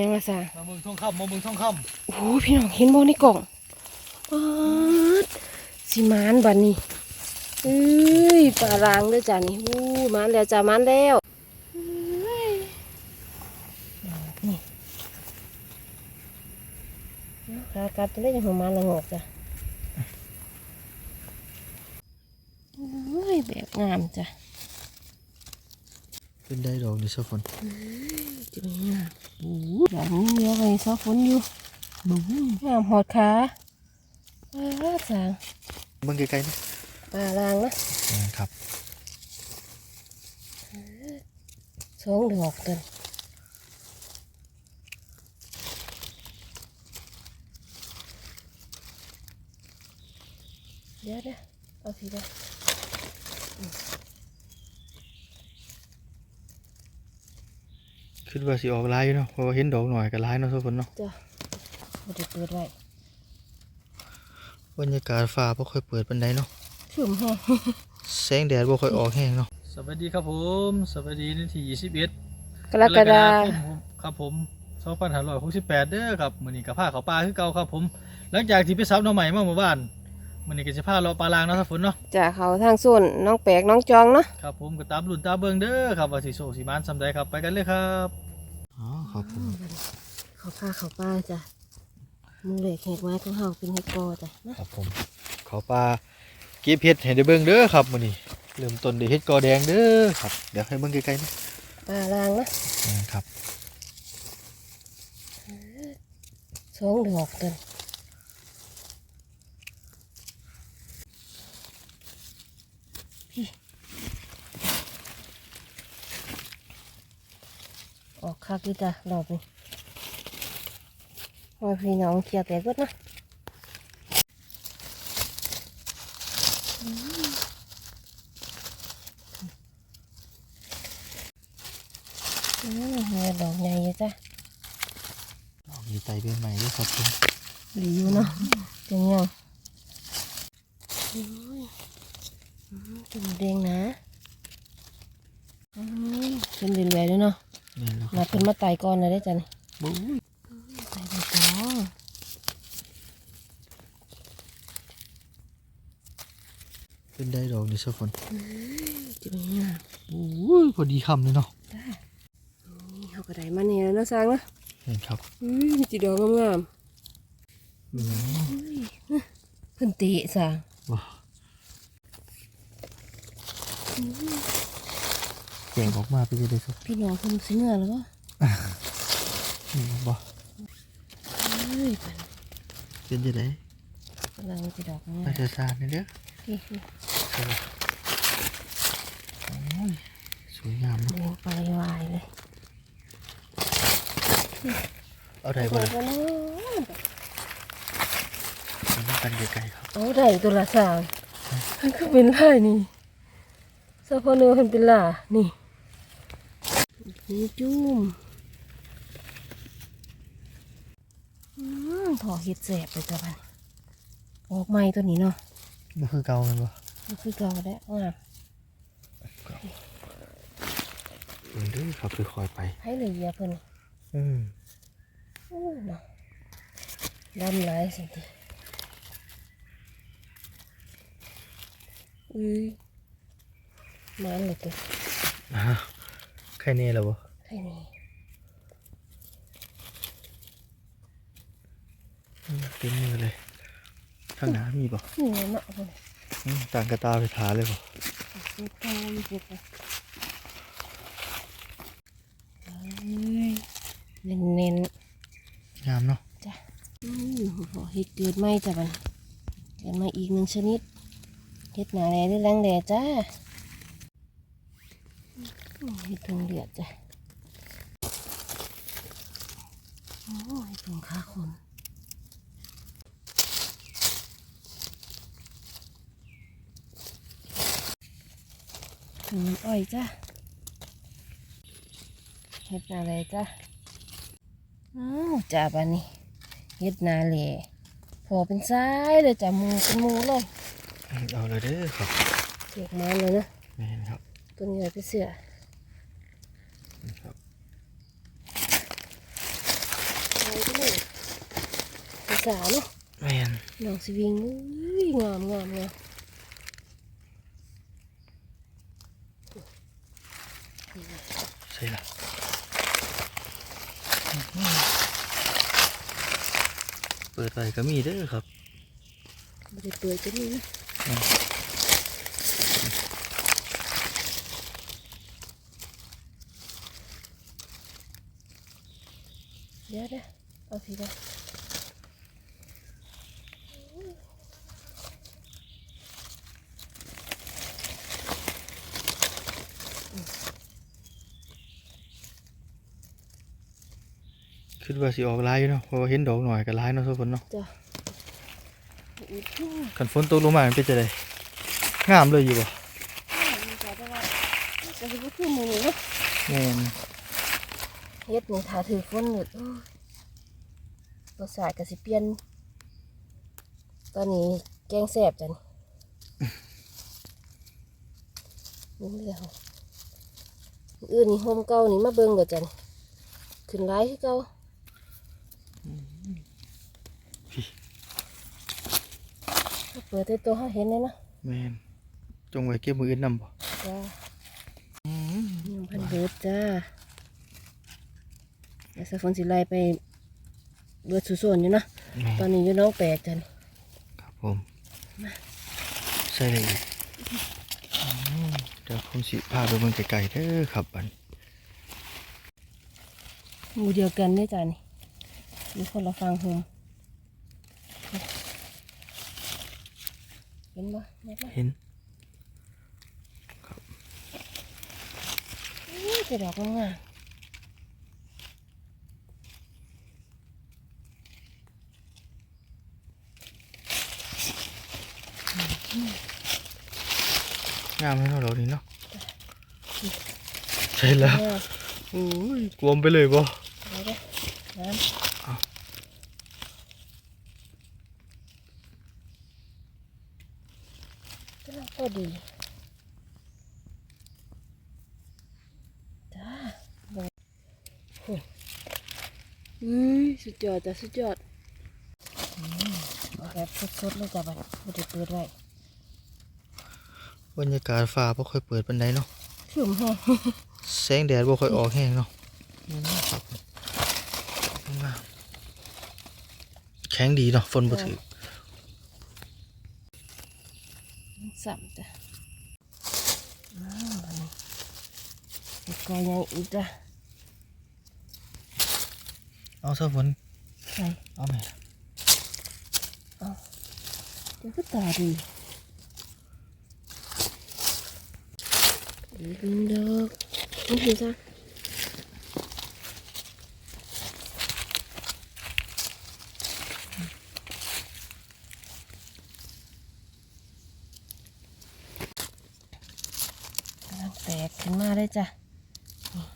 ยังไงซะมาเมืองท่องคำมาเมืองท่องคโอ้โหพี่น้องเห็นบ่ในกล่องป๊าดสิมานบัดนี้เอ้ยปลารางเด้อจ้านี่อู้มานแล้วจ้ามานแล้วเอ้ยนี่ขากลับจะได้ยังของมานละงอกจ้ะโอ้ยแบบงามจ้ะำ เป็นได้ดอกนี่สักคนจะเป็นงามโอ้ยดอกนี้เยอะไปซอฝนอยู่บูงามหอดขาปลาสางเบิ่งไกลๆนะปลารางนะครับสองดอกตัวเดี๋ยวเดี๋ยวเอาทีเดียว คิดว่าสิออกลายอยู่เนาะเพราะว่าเห็นดอกหน่อยก็ลายเนาะสักคนเนาะจ้ะเอาเดี๋ยวเปิดไว้บรรยากาศฟ้าบ่ค่อยเปิดปานใดเนาะชุ่มแห้งแสงแดดบ่ค่อยออกแห้งเนาะสวัสดีครับผมสวัสดีในที่21กรกฎาครับผม2568เด้อครับมื้อนี้ก็พาเขาป่าคือเก่าครับผม หลังจากที่ไปซับหน่อใหม่มาเมื่อวาน มื้อนี้ก็สิพาเราะปลาลางเนาะสักคนเนาะจะเขาทางส่วนน้องแปลกน้องจองเนาะครับผมก็ตามรุ่นตามเบิ่งเด้อครับว่าสิโชคสิมานซำใดครับไปกันเลยครับอ๋อครับผมเขาพาเขาป้าจ้ะมือเหล็กแหกไม้ของเฮาเป็นเห็ดกอจ้ะนะครับผมเขาปลาเก็บเห็ดให้ได้เบิ่งเด้อครับมื้อนี้เริ่มต้นด้วยเห็ดกอแดงเด้อครับเดี๋ยวให้เบิ่งไกลๆนะปลารางนะครับสองดอกตัว ออกคักดีจ้ะรอบนี้ว่าพี่น้องเคลียร์แต่ก็นะอืมอืมเฮียดอกใหญ่อยู่จ้ะ ดอกอยู่ไตเป็นใหม่เด้อครับผม หลีอยู่เนาะจังยังโอ้ยอืมจุ่มแดงนะอืมเป็นเรื่อยๆเลยเนาะ นี่แหละค มา รับ เพิ่นมาไต่ ก่อนเลยได้อจ้ะนี่บู๊ยไต่ไปก่อนเป็นได้ดอกนี่สักคนจุ่มเนี่ยบู๊ยพอดีคำเลยเนาะนี่เขาก็ได้มาเนี่ยแล้วเนาะสร้างเนาะนี่ครับอืมจีดอกงามอืมๆเพิ่นเตะสร้างว้าเก่งออกมาไปจะได้สักพี่น้องเพิ่นสิเมื่อแล้วบ่ นี่บ่เอ้ยเพิ่นเป็นจะได้กำลังจีดอกงาน่ามจะสานนี่เด้อพี่พี่โอ้ยสวยงามเนาะโอ้ไปวายเลยเอาได้โอ้บ่โหล่ะเนาะมันต้องกันไกลๆครับเอาได้ตัวละสาวมันก็เป็นล่านี่ซาพอเนื้อมันเป็นล่านี่นี่จุ่มอืมพ อเห็ดแสบเลยจ้ะพันออกใหม่ตัวนี้เนาะบ่คือเก่าแมันบ่นี่คือเก่าแล้วงามเบิ่งเด้อครับค่อยๆไป ให้เหลือเพิ่นอืมโอ้เนาะดำหลายสิทีอุ้ยมันเลยตัวอ่าใครเนี่ยล่ะบ่แค่นี้ อืม เต็มมือเลย ข้างหน้ามีบ่นี่เนาะเพิ่นอืมต่างกระตาไปถาเลยบ่เจ็บตาเจ็บเลยเอ้ยเน้นเน้นงามเนาะๆจ้ะอืมพอเห็ดเกิดไหมจ้ะบันเกิดมาอีกหนึ่งชนิดเห็ดหนาแดดหรือแรงแดดจ้าอืมเห็ดทงเดือดจ้ะโอ้ยตรงขาคน ถึงอ้อยจ้ะเห็ดอะไรจ้ะอ้าวจ้าบันนี้เห็ดนาเหล่พอเป็นซ้ายเลยจ้ะหมูเป็นหมูเลยเอาเลยเด้อครับเสียกมันเลยนะแม่นครับตัวนี้ไปเสือนี่ครับสาเนาะแมนน้องสวิงอุ้ยงามงามงาม ใช่ละเปิดไปก็มีเด้อครับไม่ได้เปิดก็มีนะเดี๋ยวเด้อเอาสีเด้อ คิดว่าสิออกลายอยู่เนาะเพราะว่าเห็นดอกหน่อยก็ลายเนาะทุกคนเนาะจ้ะอุ้ยพุ่งคันฝนตกลงมามันเป็นจะไดงามเลยอยู่บ่มีจ้ะแต่ว่าจะสิบ่คือหมือนี่เนาะแม่นเฮ็ดนี่ถ้าถือฝนหนุดโอ้ยรสชาติก็สิเปลี่ยน ตอนนี้แกงแซ่บจ้ะนี่นี่แล้วมื้ออื่นนี่โฮมเก่านี่มาเบิ่งเด้อจ้ะนี่ขึ้นหลายคือเก่า เปิดแต่ตัวเฮาเห็นเลยนะแม่นจงไว้เก็บมืออื่นนำบ่จ้าหนึ่งพันเบิดจ้าเดี๋ยวสะฝนสิไล่ไปเบิดสุส่วนอยู่นะแม่นตอนนี้อยู่น้องแปดจันครับผมใส่เลยอีกอืมเดี๋ยวผมสิพาไปเบิ่งไกลๆเด้อครับบัดหมู่เดียวกันเนี่ยจ้านี่มีคนละฟังโฮม ห็นบ่เห็นบ่เห็นอุ้ยจะดอกงามงามให้เราดอกนี้เนาะใช่แล้วงามอุ้ยกลมไปเลยบ่ ไปเด้อน้ เอาำก็น่าพอดีจ้าเบิ่งโอ้อุ้ยสุ ดยอดจ้ะสุดยอดอืมเอาแบบสดๆเลยจ้ะบัดบ่ได้เปิดไว้บรรยากาศฟ้าบ่ค่อยเปิดปานใดเนาะถึมแห้งแสงแดดบ่ค่อยออกแห้งเนาะครับงามแข็งดีเนาะฝนบ่ถือสัมจ้ะอ้าวบัดนี้เฮ็ดกอยังอีกจ้ะเอาซะฝน ใส่เอาแม่เดี๋ยวก็ตาดีอีกหนึ่งดอกนี่คือจ้ะกำลังแตกขึ้นมาเลยจ้ะนี่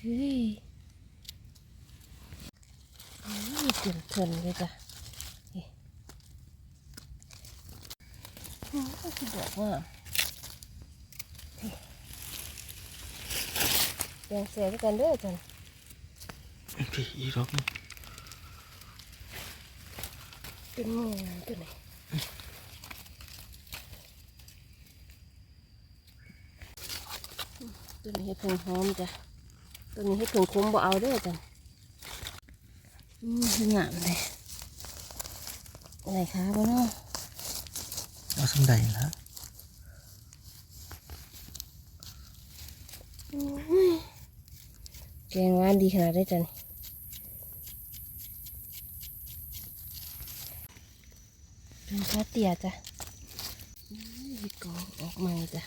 เฮ้ย นี่เต็มทนเลยจ้ะอืมก็คือบอกว่าแบ่งเสียกันเด้อจันพี่อีกดอกหนึงเป็นหมูตัวไหนตัวนี้ให้เพิ่งหอมจ้ะตัวนี้ให้เพิ่งคุ้มบ่เอาเด้อจันอืม งามเลยอะไรคะบ่เนาะเอาสำใดละแกงหวานดีขนาดได้จันเป็นข้าวเตี๋ยจ้ะอุ้ยกองออกมาจ้ะ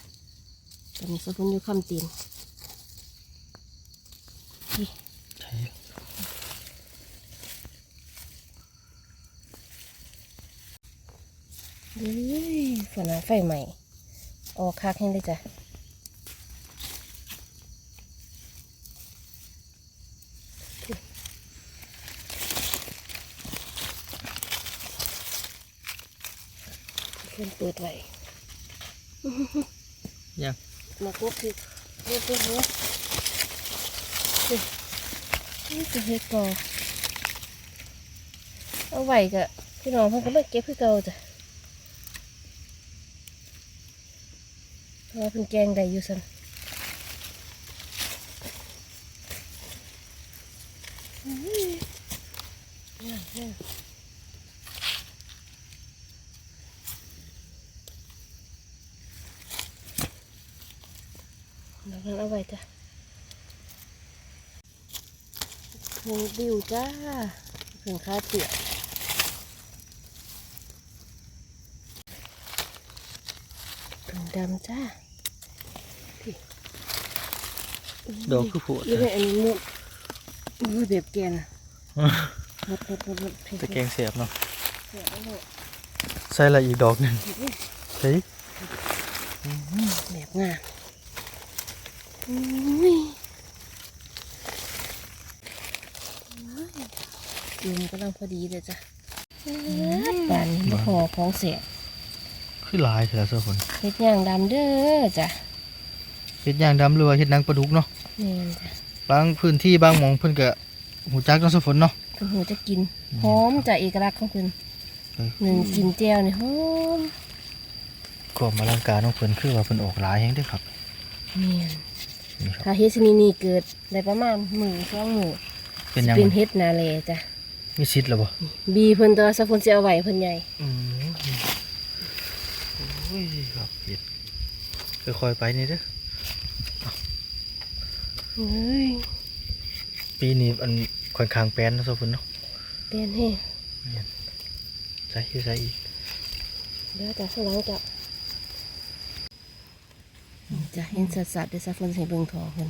ตอนนี้สะพุนอยู่คำตีนใช่ เฮ้ย ฝนไฟใหม่ ออกคักให้เลยจ้ะเพิ่นเปิดไว้ยังมาคุกคือเฮ็ดตัวหัวนี่จะเฮ็ดก่อเอาไว้ก็พี่น้องเพิ่นก็มาเก็บคือเก่าจ้ะเพราะ ว่าเพิ่นแกงได้อยู่ซั่นเนี่ยเนี่ยแล้วกันเอาไว้จ้ะหมูดิวจ้าถึงข้าเปียก ถุง ดำจ้าดอกคือโผล่ยี่ห้ออันนี้มุดมือแบบแกนหมดหมดหมดหมดตะแกงเสียบเนาะเสียแล้วเนี่ยใส่ละอีกดอกหนึ่งเฮ้ยแบบงามอุ้ยยุงกำลังพอดีเลยจ้ะปานนี้มาห่อของเสีย คือหลายเถอะเสื้อคนเฮ็ดย่างดำเด้อจ้ะเฮ็ดย่างดำหรือว่าเฮ็ดหนังปลาดุกเนาะนี่นจ้ะบางพื้นที่บางหมองเพิ่นก็หูจักเนาะเสื้อฝนเนาะเพิ่นหูจะกินหอมจากเอกลักษณ์ของเพิ่นหนึ่งกินแจ่วนี่หอมความอลังการของเพิ่นคือว่าเพิ่นออกหลายแฮงเด้อครับนี่นนี่ครับถ้าเฮ็ดชนิดนี้เกิดได้ประมาณหมื่นสองหมื่นเป็นหยังเป็นเฮ็ดนาเลจ้ะมีสิทธิ์แล้วบ่บีเพิ่นตัวสะพุนสิเอาไว้เพิ่นใหญ่ อืมโอ้ยครับเฮ็ดค่อยๆไปนี่เด้อเฮ้ยปีนี้อันค่อนข้างแปลนเนาะเสื้อฝนเนาะเตียนให้ใส่คือใส่อีกเดี๋ยวจะสลังจะจะเห็นสัดๆเดี๋ยวสะพุนสิเบิ่งทอเพิ่น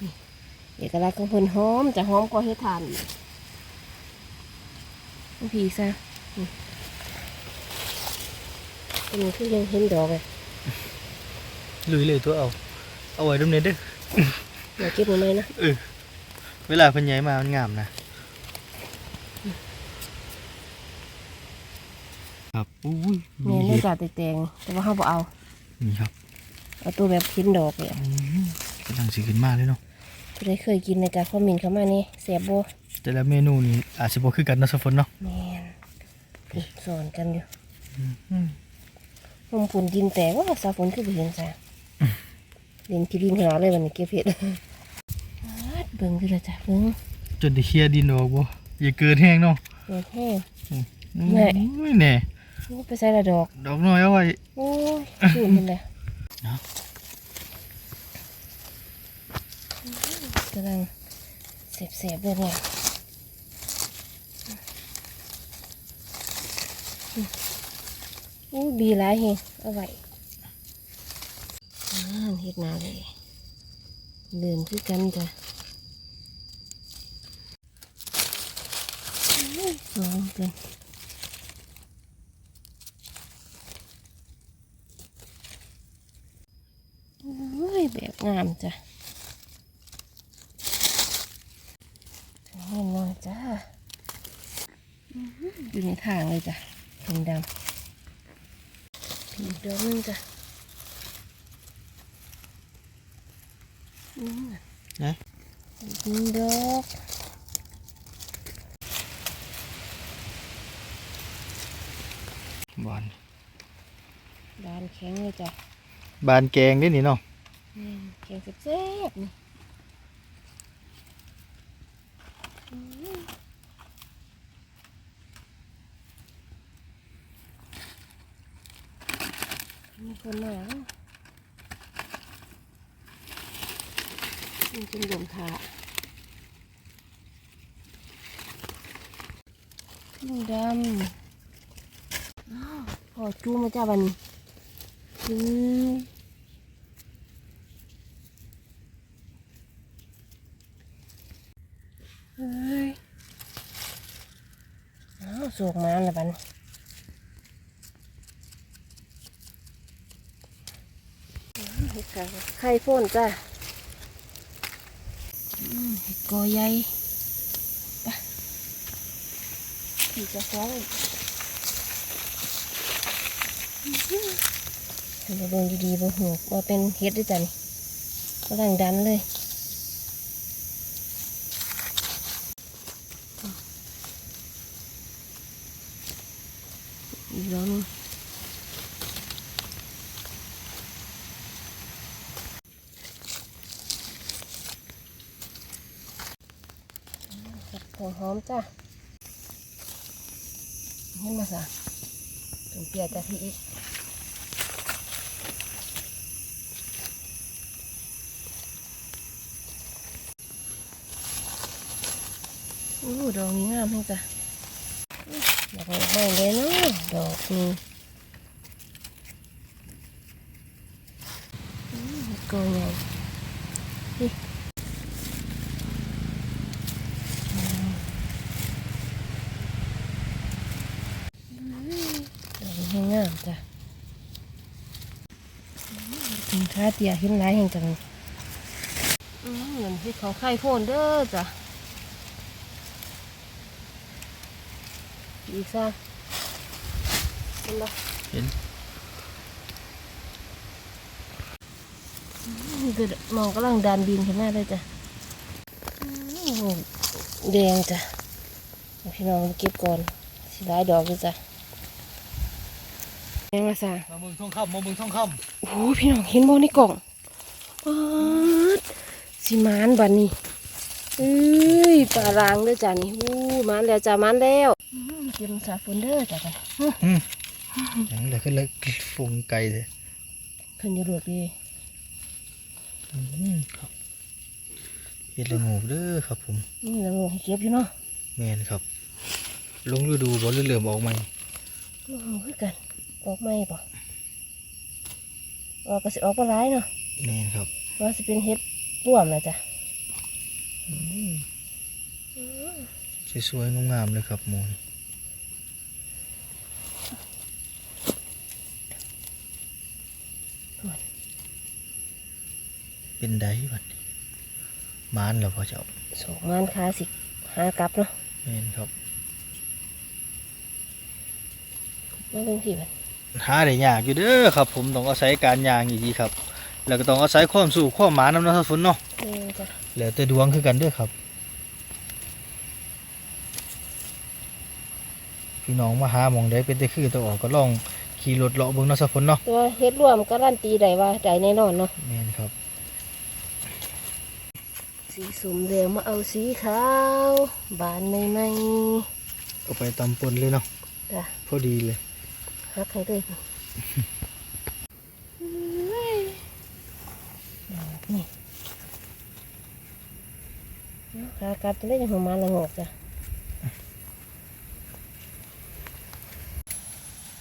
นี่เอกลักษณ์ของเพิ่นหอมจะหอมกว่าเฮ็ดทานอีกเอาพี่ซะนี่ อันนี้คือยังเห็นดอกเลยลุยเลยตัวเอา เอาไว้ดำเนินด้ออย่าเก็บมาไหมนะเออเวลาเพิ่นใหญ่มามันงามนะครับอุ้ยม่นี่จัดแตงแต่ว่าเฮาบ่เอานี่ครับเอาตัวแบบพินดอกเลยกำลังสิขึ้นมาเลยเนาะผู้ใดเคยกินในะจ๊ะคอมเมนเข้ามานี่แซ่บบ่แต่ละเมนูนี่อาจสิบ่คือกันนะสะฝนเนาะแมนสอนกันอยู่ มผมผุนดินแต่ว่าสาฝนคือบ่เห็นจ้ะเล่นกินขนาดเลยวันนี้เก็บเห็ดอาดเบิ่งคือละจ้ะเบิ่งจนได้เคลียร์ดินออกบ่อย่าเกินแห้งเนาะเห็ดแห้งแน่แน่โอ้ไปใส่ละดอก ดอกน้อยเอาไว้โอ้ยสูนมันเลยเนาะกำลังเสียบๆเลยเนี่ย อ้ยบีหลายเฮงเอาไว้อ่าเฮ็ดนาเลยเดินคือกันจ้ะอุ้ยสองเป็นโอ้ยแบบงามจ้ะเห็นหน่อยจ้าอื้อหืออยู่ในทางเลยจ้ะเห็นดำ ผีดอกนึงจ้ะอืมนะอีกดอกบานบานแข็งเลยจ้ะบานแกงเด้นี่เนาะอืมแข็งแซ่บๆนี่ อืมมีคนมาแล้วมันเป็นลมทาลุงดำอ้าวพอจูมาจ้าบัดนอืมเฮ้ยอ้าวสวกมาแล้วบัดน อืมเห็ดกะไข่พ่นจ้าอืมเห็ดกอใหญ่ไปขี่จะฟ้องอีกทำไปเบิ่งดีๆบ่หูว่าเป็นเฮ็ดด้วยจ้ะนี่กำลังดันเลยอีกแล้วนึง หัวหอมจ้ะเห็นมาสะถึงเปียกกะทิอีกอู้ดอกนี้งามแห้งจ้ะดอกไม้เลยเนาะดอกนี้กอใหญ่นี่อืมดอกนี้งามจ้ะถึงท้าเตียเห็นหลายแห่งจังอืมเหมือนที่เขาไข่โพนเด้อจ้ะอีกซะเห็นปะเห็นนี่คือมองกำลังดันบินขึ้นมาเลยจ้ะอืมแดงจ้ะเอาพี่น้องเก็บก่อนสิได้ดอกเลยจ้ะ แดงละสามาเบิ่งทองคำมาเบิ่งทองคโอ้โหพี่น้องเห็นบ่ในกล่องป๊าดสิมานบัดนี้เอ้ยปลารางเด้อจ้ะนี่อู้มานแล้วจ้ะมานแล้วอืมเก็บสาฝนเด้อจ้ะกันำอืมยังเหลือขึ้นเลยฟุงไก่เลยขึ้นอยู่รวดเลยอืมครับเห็ดละโงูเด้อครับผมนี่เราให้เก็บอยู่เนาะแมนครับ ลงฤดูบ่เรื่อยๆออกใหม่โอ้โหคือกัน ออกไม่ป่ะออกก็สิออกก็ร้ายเนาะแมนครับว่าสิเป็นเห็ดร่วมนะจ๊ะสวยๆงามๆเลยครับหมูนเป็นไดบัดนี้มานแล้วพอเจ้าสองงานคาสิหากลับเนาะแมนครับมาเบิ่งพี่มัน หาได้ยากอยู่เด้อครับ ผมต้องอาศัยการยางอีกทีครับ แล้วก็ต้องอาศัยความสู้ความหมานำเนาะครับฝนเนาะเออจ้ะแล้วแต่ดวงคือกันเด้อครับ พี่น้องมาหาหมองได้เป็นแต่คือตัวออกก็ลองขี่รถเลาะเบิ่งเนาะสักฝนเนาะตัวเห็ดร่วมการันตีได้ว่าได้แน่นอนเนาะแม่นครับ สีสมเหลืองมาเอาสีขาวบานใหม่ก็ไปตำปนเลยเนาะๆจ้ะพอดีเลย ฮักให้เลยนี่ขากลับจะได้ยังหัวมันละงอกจ้ะ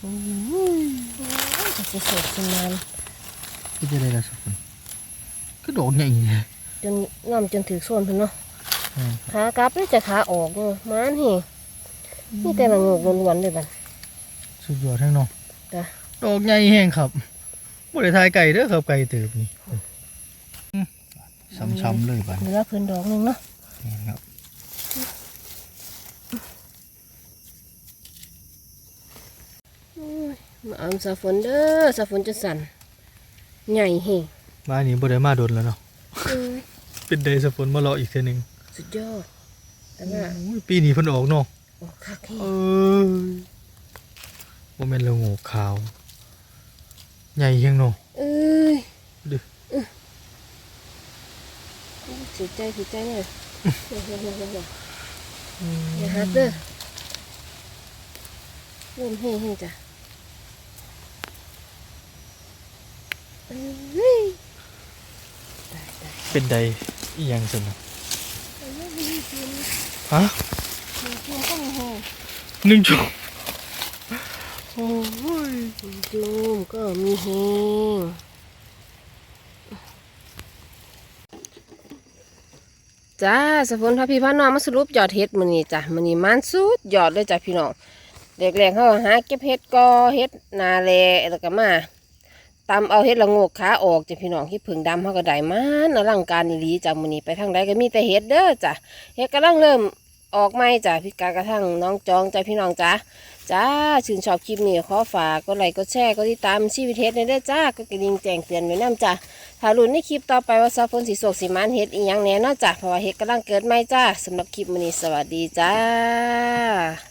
อืมจะสิสดสนานก็จะได้ละสักฝนก็ดอกใหญ่เลยจนงอมจนถือส่วนเพิ่นเนาะแม่นครับขากลับเลยจะขาออกเนาะมันเฮนี่แต่ละงอกล้วนๆเลยบัด สุดยอดทั้งเน้องจ้ะดอกใหญ่แห้งครับบ่ได้ทายไก่เด้อครับไก่เติบนี่ช้ำๆเลยบัดเหลือเพิ่นดอกหนึงเนาะแม่นครับมาเอาสาฝนเด้อสาฝนจะสั่นใหญ่เฮมาอันนี้บ่ได้มาโดนแล้วเนาะเอ้ยเป็นไดสะฝนมารออีกเทื่อหนึงสุดยอดแต่ว่าโอ้ยปีนี้เพิ่นออกเนาะออกคักเฮเอ้ย บ่แม่นละโงูขาว ใหญ่เฮียงเนาะเอ้ยดึอื้อเสียใจเสียใจเนี่ยอย่าฮักเด้อเริ่มเฮเฮจ้ะเอ้ยตายตายเป็นใดอีหยังซั่นน่ะเอาเรื่องนี้กินฮะกินกินก็มีเฮหนึ่งจุ่มโอ้ ยจุ่มก็มีเฮงจ้าสฝนพาพี่พาน้องมาสรุปยอดเห็ดมือนี้จ้ะมือนี้มันสุดยอดเลยจ้ะพี่น้องแรกๆเฮาหาเก็บเห็ดกอเห็ดนาแลแล้วก็มาตำเอาเห็ดละงกขาออกจ้ะพี่น้องที่ผึ่งดำเฮาก็ได้มันอลังการอีหลีจ้ะมือนี้ไปทางใดก็มีแต่เห็ดเด้อจ้ะเห็ดกำลังเริ่มออกใหม่จ้ะพี่กากระทั่งน้องจองจ้ะพี่น้องจ้ะ จ้าชื่นชอบคลิปนี้ขอฝากก็ไลค์ก็แชร์ก็ติดตามชีวิตเฮ็ดในเด้อจ้าก็กระดิ่งแจ้งเตือนไว้นำจ้าถ้าลุ้นในคลิปต่อไปว่าซาฟนสีสวกสีมันเฮ็ดอีหยังแน่นอกจ้าเพราะว่าเฮ็ดกำลังเกิดใหม่จ้าสำหรับคลิปมื้อนี้สวัสดีจ้า